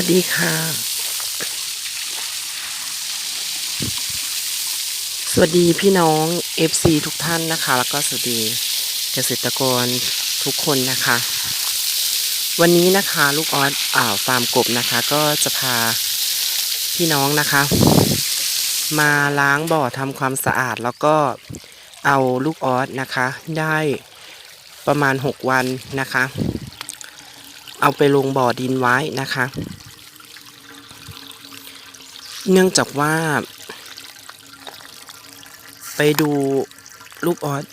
วัสดีค่ะ สวัสดีพี่น้อง FC ทุกท่านนะคะ แล้วก็สวัสดีเกษตรกรทุกคนนะคะ วันนี้นะคะลูกออสอ่าวฟาร์มกบนะคะ ก็จะพาพี่น้องนะคะ มาล้างบ่อทำความสะอาดแล้วก็เอาลูกออสนะคะ ได้ประมาณ 6 วันนะคะเอาไปลงบ่อดินไว้นะคะ เนื่องจากว่า ไปดูลูกออส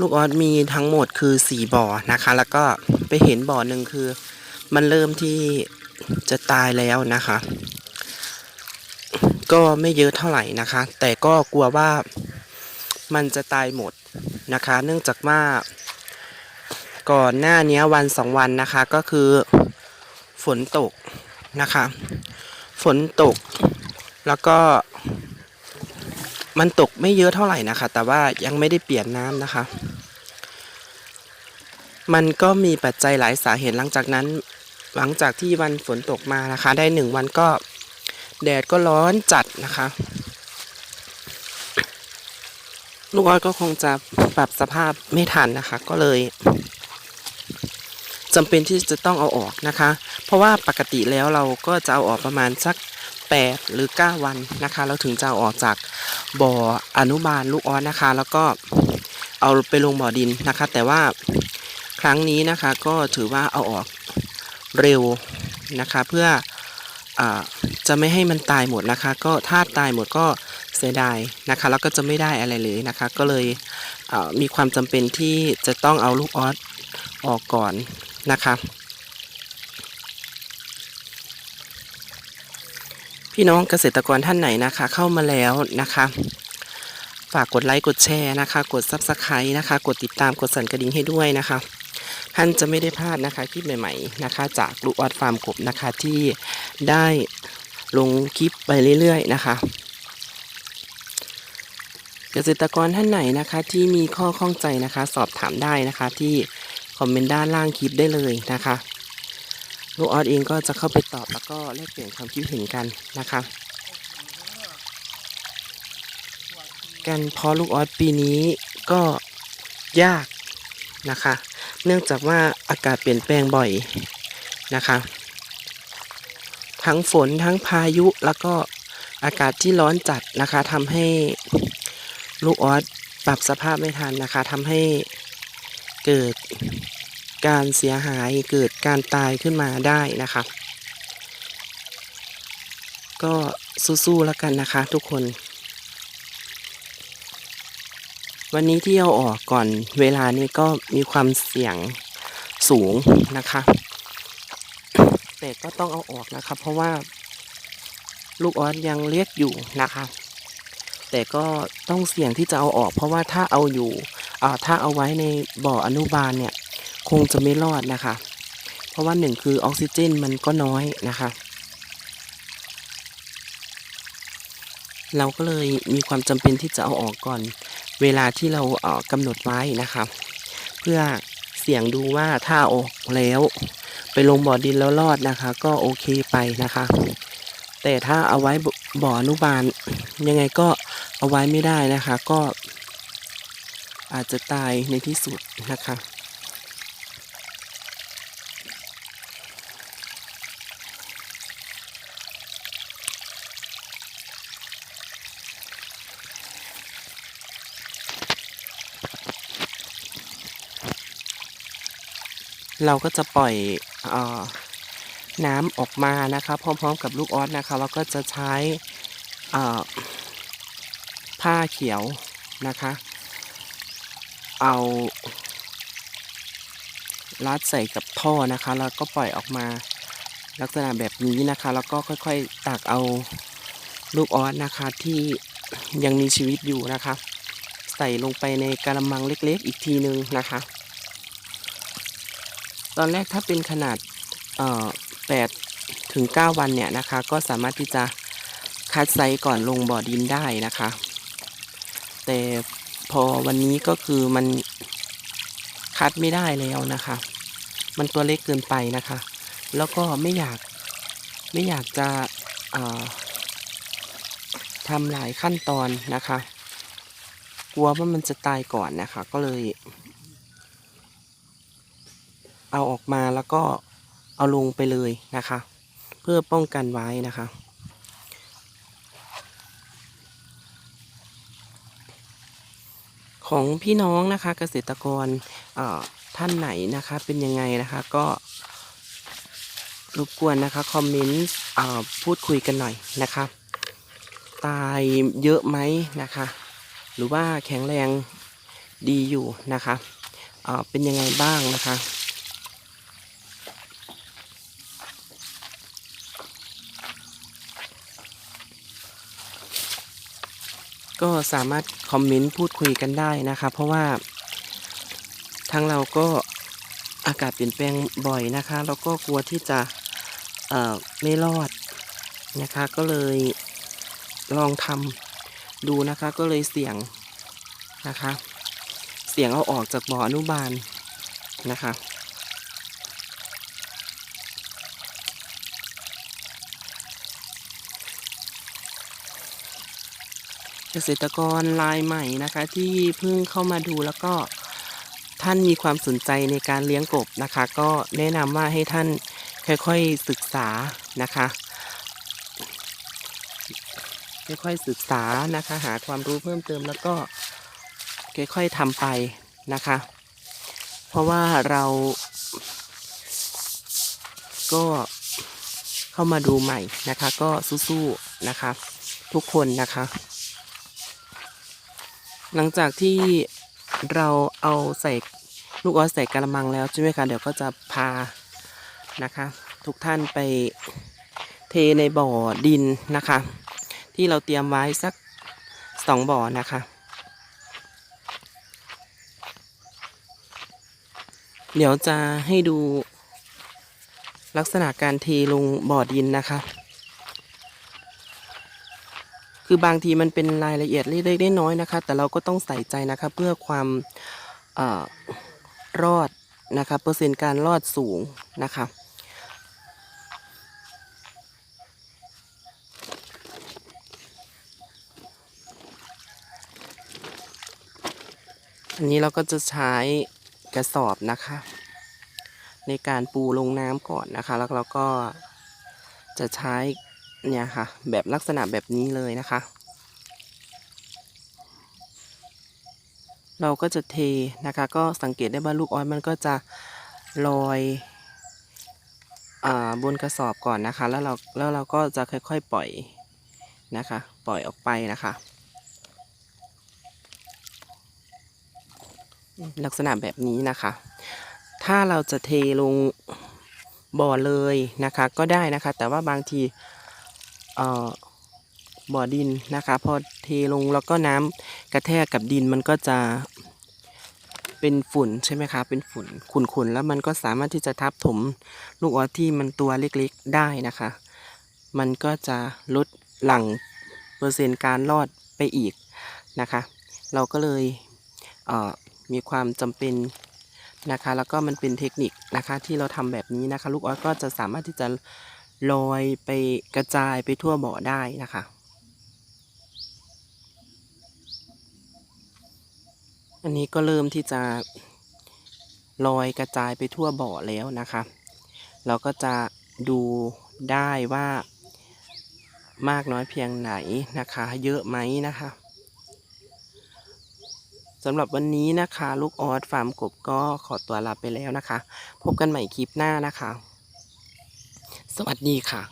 ลูกออสมีทั้งหมดคือสี่บ่อนะคะ แล้วก็ไปเห็นบ่อหนึ่งคือ มันเริ่มที่จะตายแล้วนะคะ ก็ไม่เยอะเท่าไหร่นะคะ แต่ก็กลัวว่ามันจะตายหมดนะคะ เนื่องจากว่าก่อนหน้านี้วันสองวันนะคะก็คือฝนตกนะคะ ฝนตก แล้วก็ มันตกไม่เยอะเท่าไหร่นะคะ แต่ว่ายังไม่ได้เปลี่ยนน้ำนะคะ มันก็มีปัจจัยหลายสาเหตุหลังจากนั้น หลังจากที่วันฝนตกมานะคะ ได้หนึ่งวันก็แดดก็ร้อนจัดนะคะ ลูกอ้อยก็คงจะปรับสภาพไม่ทันนะคะ ก็เลย จำเป็นที่จะต้องเอาออกนะคะ เพราะว่าปกติแล้วเราก็จะเอาออกประมาณสัก 8 หรือ 9 วันนะคะ เราถึงจะเอาออกจากบ่ออนุบาลลูกออสนะคะ แล้วก็เอาไปลงบ่อดินนะคะ แต่ว่าครั้งนี้นะคะก็ถือว่าเอาออกเร็วนะคะ เพื่ออจะไม่ให้มันตายหมดนะคะ ก็ถ้าตายหมดก็เสียดายนะคะ แล้วก็จะไม่ได้อะไรเลยนะคะ ก็เลยมีความจำเป็นที่จะต้องเอาลูกออสออกก่อน นะคะพี่น้องเกษตรกรท่านไหนนะคะ เข้ามาแล้วนะคะ ฝากกดไลค์กดแชร์นะคะ กด Subscribe นะคะ กดติดตามกดสั่นกระดิ่งให้ด้วยนะคะ ท่านจะไม่ได้พลาดนะคะคลิปใหม่ๆนะคะ จากลูกออดฟาร์มกบนะคะที่ได้ลงคลิปไปเรื่อยๆนะคะ เกษตรกรท่านไหนนะคะที่มีข้อข้องใจนะคะ สอบถามได้นะคะที่ อมเมนต์ด้านล่างคลิปได้เลยนะคะลูกออสเองก็จะเข้าไปตอบแล้วก็แลกเปลี่ยนความคิดเห็นกันนะคะ การเพาะลูกออสปีนี้ก็ยากนะคะ เนื่องจากว่าอากาศเปลี่ยนแปลงบ่อยนะคะ ทั้งฝนทั้งพายุแล้วก็อากาศที่ร้อนจัดนะคะทำให้ลูกออสปรับสภาพไม่ทันนะคะทำให้เกิด การเสียหายเกิดการตายขึ้นมาได้นะคะ ก็สู้ๆแล้วกันนะคะ ทุกคน วันนี้ที่เอาออกก่อนเวลานี้ก็มีความเสี่ยงสูงนะคะ แต่ก็ต้องเอาออกนะคะ เพราะว่าลูกออสยังเล็กอยู่นะคะ แต่ก็ต้องเสี่ยงที่จะเอาออก เพราะว่าถ้าเอาอยู่ถ้าเอาไว้ในบ่ออนุบาลเนี่ย คงจะไม่รอดนะคะ เพราะว่าหนึ่งคือออกซิเจนมันก็น้อยนะคะ เราก็เลยมีความจำเป็นที่จะเอาออกก่อน เวลาที่เราเออกำหนดไว้นะคะ เพื่อเสี่ยงดูว่าถ้าออกแล้ว ไปลงบ่อดินแล้วรอดนะคะ ก็โอเคไปนะคะ แต่ถ้าเอาไว้บบ่ออนุบาลยังไงก็เอาไว้ไม่ได้นะคะ ก็อาจจะตายในที่สุดนะคะ เราก็จะปล่อยอน้ำออกมานะคะพร้อมๆกับลูกออสนะคะแล้วก็จะใช้ผ้าเขียวนะคะ เอารัดใส่กับท่อนะคะ แล้วก็ปล่อยออกมาลักษณะแบบนี้นะคะ แล้วก็ค่อยๆตักเอาลูกออสนะคะที่ยังมีชีวิตอยู่นะคะ ใส่ลงไปในกระมังเล็กๆ อีกทีนึงนะคะ ตอนแรกถ้าเป็นขนาดเอ่อ8ถึง9วันเนี่ยนะคะ ก็สามารถที่จะคัดไซส์ก่อนลงบ่อดินได้นะคะ แต่พอวันนี้ก็คือมันคัดไม่ได้แล้วนะคะ มันตัวเล็กเกินไปนะคะ แล้วก็ไม่อยากไม่อยากจะทำหลายขั้นตอนนะคะ กลัวว่ามันจะตายก่อนนะคะ ก็เลย เอาออกมาแล้วก็เอาลงไปเลยนะคะ เพื่อป้องกันไว้นะคะ ของพี่น้องนะคะเกษตรกรท่านไหนนะคะเป็นยังไงนะคะก็รบกวนนะคะคอมเมนต์พูดคุยกันหน่อยนะคะตายเยอะไหมนะคะ หรือว่าแข็งแรงดีอยู่นะคะเเป็นยังไงบ้างนะคะ ก็สามารถคอมเมนต์พูดคุยกันได้นะคะเพราะว่าทางเราก็อากาศเปลี่ยนแปลงบ่อยนะคะ แล้วก็กลัวที่จะไม่รอดนะคะ ก็เลยลองทำดูนะคะ ก็เลยเสี่ยงนะคะ เสี่ยงเอาออกจากบ่ออนุบาลนะคะ เกษตรกรรายใหม่นะคะ ที่เพิ่งเข้ามาดูแล้วก็ท่านมีความสนใจในการเลี้ยงกบนะคะ ก็แนะนำว่าให้ท่านค่อยๆศึกษานะคะ ค่อยๆศึกษานะคะ หาความรู้เพิ่มเติมแล้วก็ค่อยๆทำไปนะคะ เพราะว่าเราก็เข้ามาดูใหม่นะคะ ก็สู้ๆนะคะ ทุกคนนะคะ หลังจากที่เราเอาใส่ลูกออสใส่กระมังแล้วใช่ไหมคะเดี๋ยวก็จะพานะคะ ทุกท่านไปเทในบ่อดินนะคะ ที่เราเตรียมไว้สักสองบ่อนะคะ เดี๋ยวจะให้ดูลักษณะการเทลงบ่อดินนะคะ คือบางทีมันเป็นรายละเอียดเล็กๆน้อยๆนะคะ แต่เราก็ต้องใส่ใจนะคะเพื่อความอ่อรอดนะคะเปอร์เซ็นต์การรอดสูงนะคะอันนี้เราก็จะใช้กระสอบนะคะ ในการปูลงน้ำก่อนนะคะ แล้วเราก็จะใช้ เนี่ยค่ะ แบบลักษณะแบบนี้เลยนะคะ เราก็จะเทนะคะ ก็สังเกตได้ว่าลูกอ้อสมันก็จะลอยอบนกระสอบก่อนนะคะ แล้วเราแล้วเราก็จะค่อยๆปล่อยนะคะ ปล่อยออกไปนะคะ ลักษณะแบบนี้นะคะ ถ้าเราจะเทลงบ่อเลยนะคะ ก็ได้นะคะ แต่ว่าบางที บ่อดินนะคะพอเทลงแล้วก็น้ำกระแทกกับดินมันก็จะเป็นฝุ่นใช่ไหมคะเป็นฝุ่นขุ่นๆแล้วมันก็สามารถที่จะทับถมลูกออสที่มันตัวเล็กๆได้นะคะ มันก็จะลดหลังเปอร์เซ็นต์การรอดไปอีกนะคะ เราก็เลยเมีความจำเป็นนะคะ แล้วก็มันเป็นเทคนิคนะคะที่เราทำแบบนี้นะคะ ลูกออสก็จะสามารถที่จะ ลอยไปกระจายไปทั่วบ่อได้นะคะ อันนี้ก็เริ่มที่จะลอยกระจายไปทั่วบ่อแล้วนะคะ เราก็จะดูได้ว่ามากน้อยเพียงไหนนะคะ เยอะไหมนะคะสำหรับวันนี้นะคะ ลูกออสฟาร์มกบก็ขอตัวลาไปแล้วนะคะ พบกันใหม่คลิปหน้านะคะ สวัสดีค่ะ